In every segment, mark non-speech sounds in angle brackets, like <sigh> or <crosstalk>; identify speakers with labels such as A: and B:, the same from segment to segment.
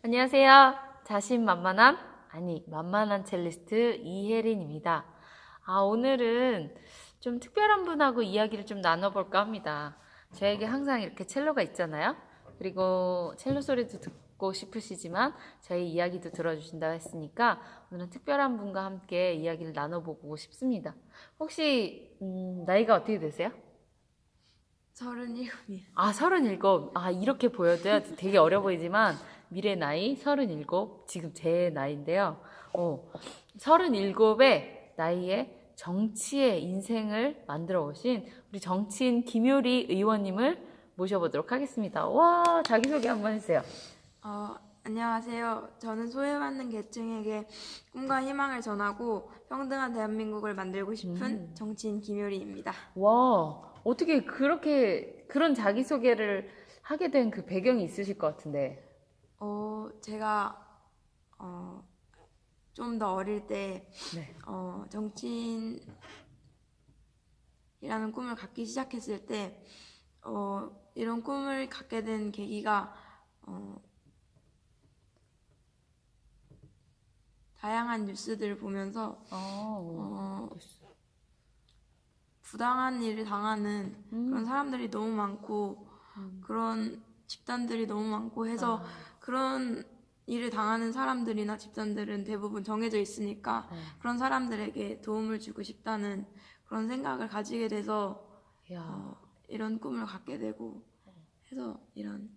A: 안녕하세요. 자신만만함? 아니, 만만한 첼리스트 이혜린입니다. 아, 오늘은 좀 특별한 분하고 이야기를 좀 나눠볼까 합니다. 저에게 항상 이렇게 첼로가 있잖아요. 그리고 첼로 소리도 듣고 싶으시지만 저희 이야기도 들어주신다고 했으니까 오늘은 특별한 분과 함께 이야기를 나눠보고 싶습니다. 혹시, 음, 나이가 어떻게 되세요?
B: 서른일곱이요.
A: 아, 서른일곱. 아, 이렇게 보여도 되게 어려 보이지만, 미래 나이 서른일곱. 지금 제 나이인데요. 어, 서른일곱의 나이에 정치의 인생을 만들어 오신 우리 정치인 김효리 의원님을 모셔보도록 하겠습니다. 와, 자기소개 한번 해주세요.
B: 어, 안녕하세요. 저는 소외받는 계층에게 꿈과 희망을 전하고 평등한 대한민국을 만들고 싶은
A: 음.
B: 정치인 김효리입니다.
A: 와, 어떻게 그렇게, 그런 자기소개를 하게 된 그 배경이 있으실 것 같은데.
B: 어, 제가 어, 좀 더 어릴 때
A: 네.
B: 어, 정치인이라는 꿈을 갖기 시작했을 때 어, 이런 꿈을 갖게 된 계기가 어, 다양한 뉴스들을 보면서
A: 어,
B: 어, 부당한 일을 당하는
A: 음.
B: 그런 사람들이 너무 많고
A: 음.
B: 그런 집단들이 너무 많고 해서
A: 아,
B: 그런 일을 당하는 사람들이나 집단들은 대부분 정해져 있으니까
A: 네.
B: 그런 사람들에게 도움을 주고 싶다는 그런 생각을 가지게 돼서
A: 야,
B: 어, 이런 꿈을 갖게 되고 해서 이런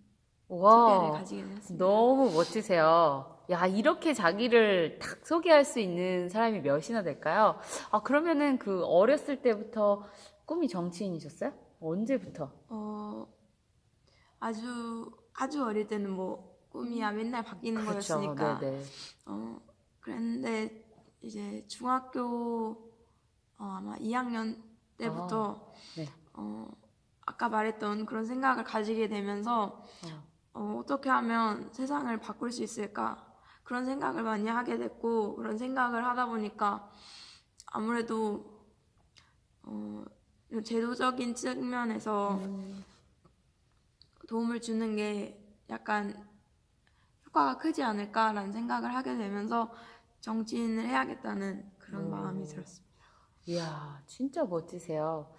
A: 와.
B: 소개를 가지게 되었습니다.
A: 너무 멋지세요. 야, 이렇게 자기를 딱 소개할 수 있는 사람이 몇이나 될까요? 아, 그러면은 그 어렸을 때부터 꿈이 정치인이셨어요? 언제부터?
B: 어, 아주 아주 어릴 때는 뭐 꿈이야 맨날 바뀌는
A: 그렇죠.
B: 거였으니까
A: 네네.
B: 어, 그랬는데 이제 중학교 어, 아마 2학년 때부터
A: 네.
B: 어, 아까 말했던 그런 생각을 가지게 되면서
A: 어.
B: 어, 어떻게 하면 세상을 바꿀 수 있을까 그런 생각을 많이 하게 됐고 그런 생각을 하다 보니까 아무래도 어, 제도적인 측면에서
A: 음,
B: 도움을 주는 게 약간 효과가 크지 않을까라는 생각을 하게 되면서 정치인을 해야겠다는 그런
A: 오.
B: 마음이 들었습니다.
A: 이야, 진짜 멋지세요.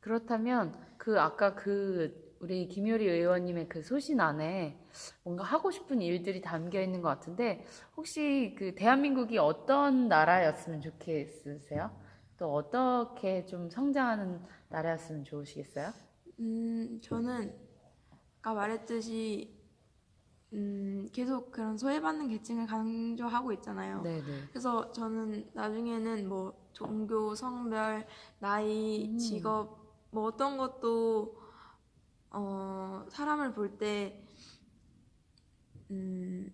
A: 그렇다면 그 아까 그 우리 김효리 의원님의 그 소신 안에 뭔가 하고 싶은 일들이 담겨 있는 것 같은데 혹시 그 대한민국이 어떤 나라였으면 좋겠으세요? 또 어떻게 좀 성장하는 나라였으면 좋으시겠어요?
B: 음, 저는 아까 말했듯이 음, 계속 그런 소외받는 계층을 강조하고 있잖아요.
A: 네네.
B: 그래서 저는 나중에는 뭐 종교, 성별, 나이,
A: 음.
B: 직업 뭐 어떤 것도 어, 사람을 볼때 음,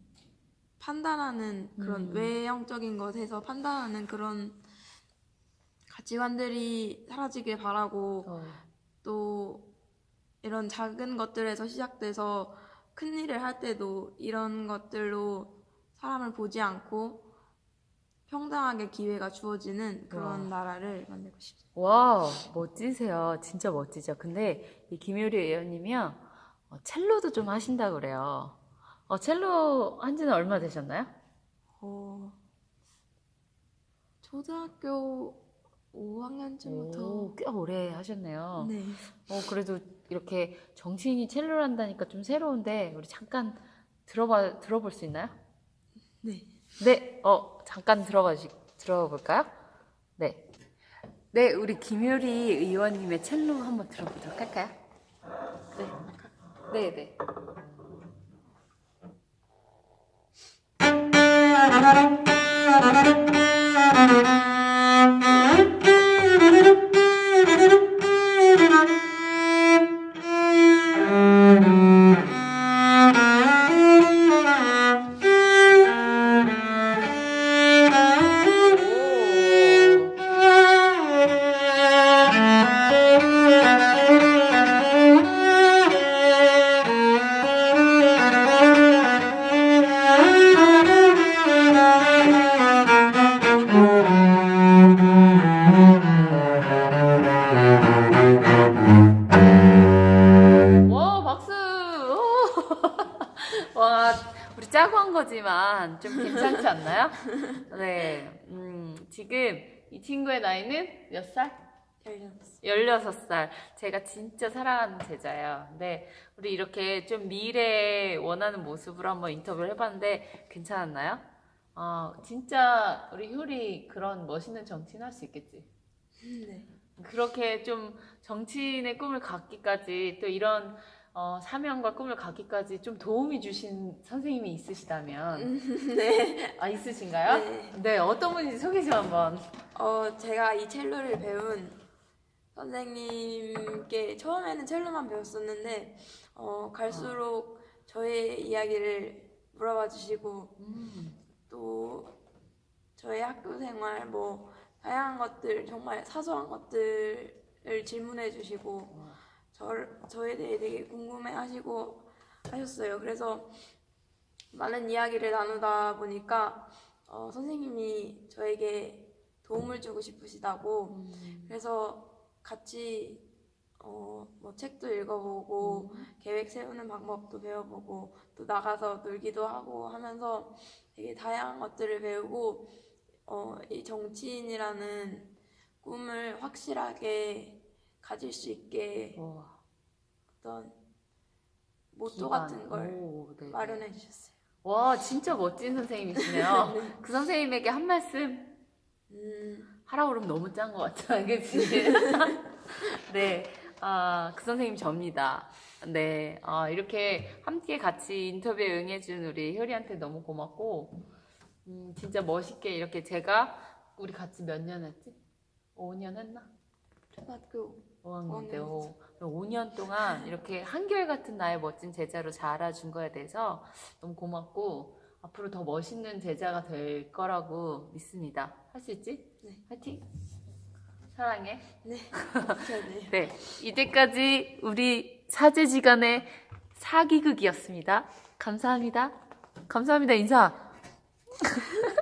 B: 판단하는 그런
A: 음.
B: 외형적인 것에서 판단하는 그런 가치관들이 사라지길 바라고
A: 어,
B: 또 이런 작은 것들에서 시작돼서 큰 일을 할 때도 이런 것들로 사람을 보지 않고 평등하게 기회가 주어지는 그런
A: 와.
B: 나라를 만들고 싶습니다.
A: 와, 멋지세요. 진짜 멋지죠. 근데 이 김효리 의원님이요, 어, 첼로도 좀 하신다고 그래요. 어, 첼로 한 지는 얼마 되셨나요?
B: 어, 초등학교 5학년쯤부터
A: 오, 꽤 오래 하셨네요.
B: 네.
A: 어, 그래도 이렇게 정치인이 첼로를 한다니까 좀 새로운데, 우리 잠깐 들어봐, 들어볼 수 있나요?
B: 네.
A: 네, 어, 잠깐 들어봐, 주, 들어볼까요? 네. 네, 우리 김효리 의원님의 첼로 한번 들어보도록 할까요? 네. 네, 네. <laughs> 거지만 좀 괜찮지 않나요? 네. 음, 지금 이 친구의 나이는 몇 살?
B: 열렸어.
A: 16살. 제가 진짜 사랑하는 제자예요. 근데 우리 이렇게 좀 미래에 원하는 모습으로 한번 인터뷰를 해봤는데 괜찮았나요? 아, 진짜 우리 효리 그런 멋있는 정치인 할 수 있겠지?
B: 네.
A: 그렇게 좀 정치인의 꿈을 갖기까지 또 이런 어, 사명과 꿈을 갖기까지 좀 도움이 주신 선생님이 있으시다면 <laughs>
B: 네.
A: 아 있으신가요?
B: 네.
A: 네, 어떤 분인지 소개 좀 한번
B: 어, 제가 이 첼로를 배운 선생님께 처음에는 첼로만 배웠었는데 어, 갈수록 저의 이야기를 물어봐 주시고
A: 음,
B: 또 저의 학교 생활 뭐 다양한 것들 정말 사소한 것들을 질문해 주시고 저, 저에 대해 되게 궁금해 하시고 하셨어요. 그래서 많은 이야기를 나누다 보니까 어, 선생님이 저에게 도움을 주고 싶으시다고.
A: 음,
B: 그래서 같이 어, 뭐 책도 읽어보고 계획 세우는 방법도 배워보고 또 나가서 놀기도 하고 하면서 되게 다양한 것들을 배우고 어, 이 정치인이라는 꿈을 확실하게 가질 수 있게
A: 와,
B: 어떤 모토
A: 기반.
B: 같은 걸
A: 오, 네.
B: 마련해 주셨어요.
A: 와, 진짜 멋진 선생님이시네요. <laughs> 그 선생님에게 한 말씀
B: 음,
A: 하라고 그러면 너무 짠 것 같잖아, 그치? <laughs> 네, 아, 그 선생님 접니다. 네, 아, 이렇게 함께 같이 인터뷰에 응해준 우리 효리한테 너무 고맙고, 음, 진짜 멋있게 이렇게 제가, 우리 같이 몇 년 했지? 5년 했나?
B: 초등학교
A: 5학년 때
B: 오학년
A: 5년 동안 이렇게 한결같은 나의 멋진 제자로 자라준 거에 대해서 너무 고맙고 앞으로 더 멋있는 제자가 될 거라고 믿습니다. 할 수 있지?
B: 네.
A: 화이팅! 사랑해.
B: 네, <laughs> 네.
A: 네. 이때까지 우리 사제지간의 사기극이었습니다. 감사합니다. 감사합니다. 인사. <laughs>